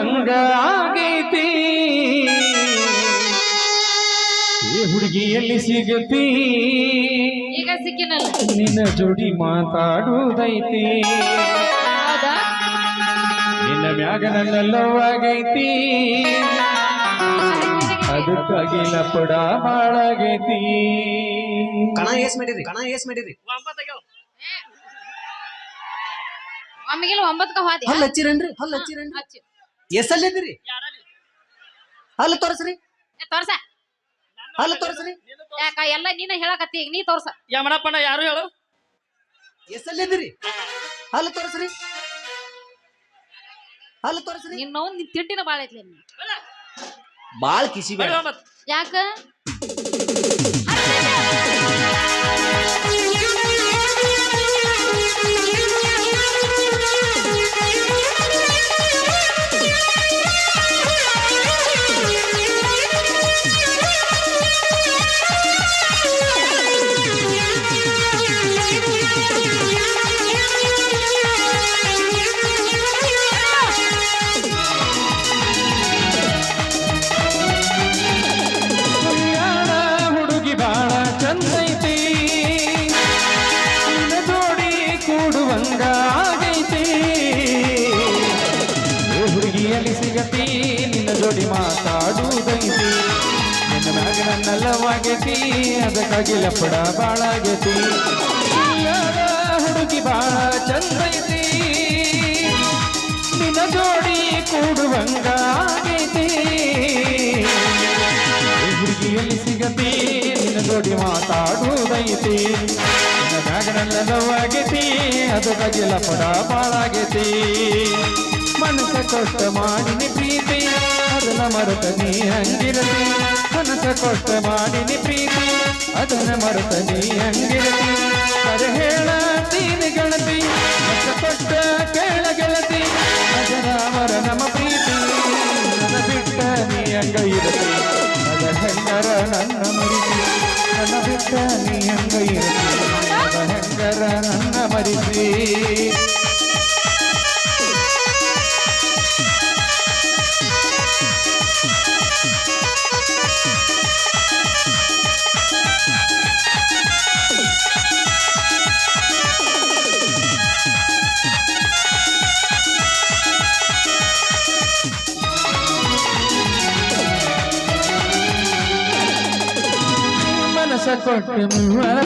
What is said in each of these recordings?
ಕೂಡುವಂಗ ಆಗೈತಿ ಈ ಹುಡುಗಿ ಎಲ್ಲಿ ಸಿಗತಿ. ಈಗ ಸಿಕ್ಕಿನಲ್ಲ. ನಿನ್ನ ಜೋಡಿ ಮಾತಾಡುವುದೈತಿ. ಹೌದಾ? ನಿನ್ನ ಮ್ಯಾಗ ನನ್ನ ಅದಕ್ಕಾಗಿ ಲಪಡ ಹಾಳಾಗೈತಿ. ಕಣ ಏಸ್ ಮಾಡಿರಿ ಕಣ ಏಸ್ ಮಾಡಿರಿ. ಒಮ್ಮಿಗಿಲ್ ಒಂಬತ್ಕ ಹೋದಿ. ಹಲ್ ಹಚ್ಚಿರನ್ರಿ ಹಲ್ ಹಚ್ಚಿರೇನ್ರಿ. ಹಚ್ಚು. ಎಸಲ್ಲಿದ್ದೀರಿ ಹಲ್ ತೋರ್ಸ್ರಿ. ಏ, ತೋರ್ಸ. ಹಲ್ ತೋರಿಸ್ರಿ. ಯಾಕ ಎಲ್ಲ ನೀನ ಹೇಳಕತ್ತಿ ಈಗ ನೀ ತೋರ್ಸ. ಯಮನಪ್ಪನ ಯಾರು ಹೇಳು? ಎಸಲ್ಲಿದ್ದೀರಿ ಹಲ್ ತೋರ್ಸ್ರಿ. ಹಲ್ ತೋರ್ಸ್ರಿ. ನಿನ್ನ ನೋವು ನಿನ್ ತಿಂಡಿನ ಬಾಳ ಐತ್ಲಿ. ಬಾಳ್ ಕಿಸಿ ಬೇಡ ಯಾಕ? ಏ ಹುಡುಗಿಯಲ್ಲಿ ಸಿಗತಿ, ನಿನ್ನ ಜೋಡಿ ಮಾತಾಡುವುದೈತಿ. ನಿನ್ನ ಮ್ಯಾಗ ನನ್ನ ಲವ್ವಾಗೈತಿ ಅದಕ್ಕಾಗಿ ಲಪಡ ಬಾಳಾಗೈತಿ. ಹುಡುಗಿ ಬಾಳ ಚಂದೈತಿ. ನಿನ್ನ ಜೋಡಿ ಕೂಡುವಂಗ ಆಗೈತಿ. ಹುಡುಗಿಯಲ್ಲಿ ಸಿಗತಿ, ನಿನ್ನ ಜೋಡಿ ಮಾತಾಡುವುದೈತಿ. ನಿನ್ನ ಮ್ಯಾಗನೆಲ್ಲ ಅದು ಅದಕ್ಕಾಗಿ ಲಪಡ ಬಾಳಾಗೈತಿ ಮನಸ ಕೊಟ್ಟ ಮಾಡಿನಿ ಪ್ರೀತಿ ಅದನ್ನ ಮರುತ ನೀ ಹಂಗಿರತಿ ಮನಸ ಕೊಟ್ಟ ಮಾಡಿನಿ ಪ್ರೀತಿ ಅದನ್ನ ಮರುತ ನೀ ಹಂಗಿರತಿ ಶರಣನ್ನ ಮರಿಸಿ ಕೊಟ್ಟು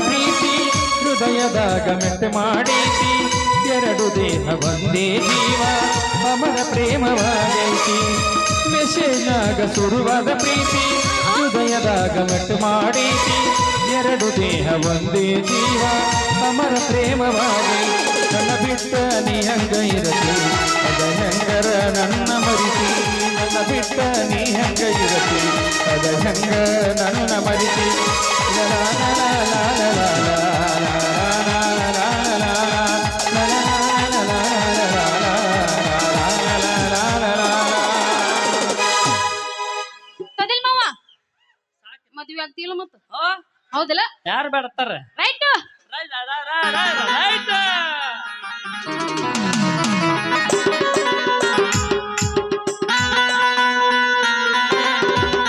ಪ್ರೀತಿ. ಹೃದಯದಾಗ ಮೆಟ್ಟ ಮಾಡೈತಿ ಎರಡು ದೇಹ ಒಂದೇ ಜೀವ, ಅಮರ ಪ್ರೇಮವಾಗೈತಿ. ಮೆಸೇಜಾಗ ಸುರುವಾದ ಪ್ರೀತಿ, ಹೃದಯದಾಗ ಮೆಟ್ಟು ಮಾಡೈತಿ ಎರಡು ದೇಹ ಒಂದೇ ಜೀವ, ಅಮರ ಪ್ರೇಮವಾಗೈತಿ. ನನ್ನ ಬಿಟ್ಟ ನೀ ಹಂಗ ಇರತಿ ನನ್ನ ಮರಿಸಿ ನನ್ನ ಬಿಟ್ಟ ನೀ ಹಂಗ ಇರತಿ, ಅದ ಮರಿ ನನ್ನ ಮದ್ವೆ ಆಗ್ತಿಲ್ಲ ಮತ್ತ? ಹೌದಲ್ಲ ಯಾರು ಬೇಡತ್ತಾರ right right, right, right, right.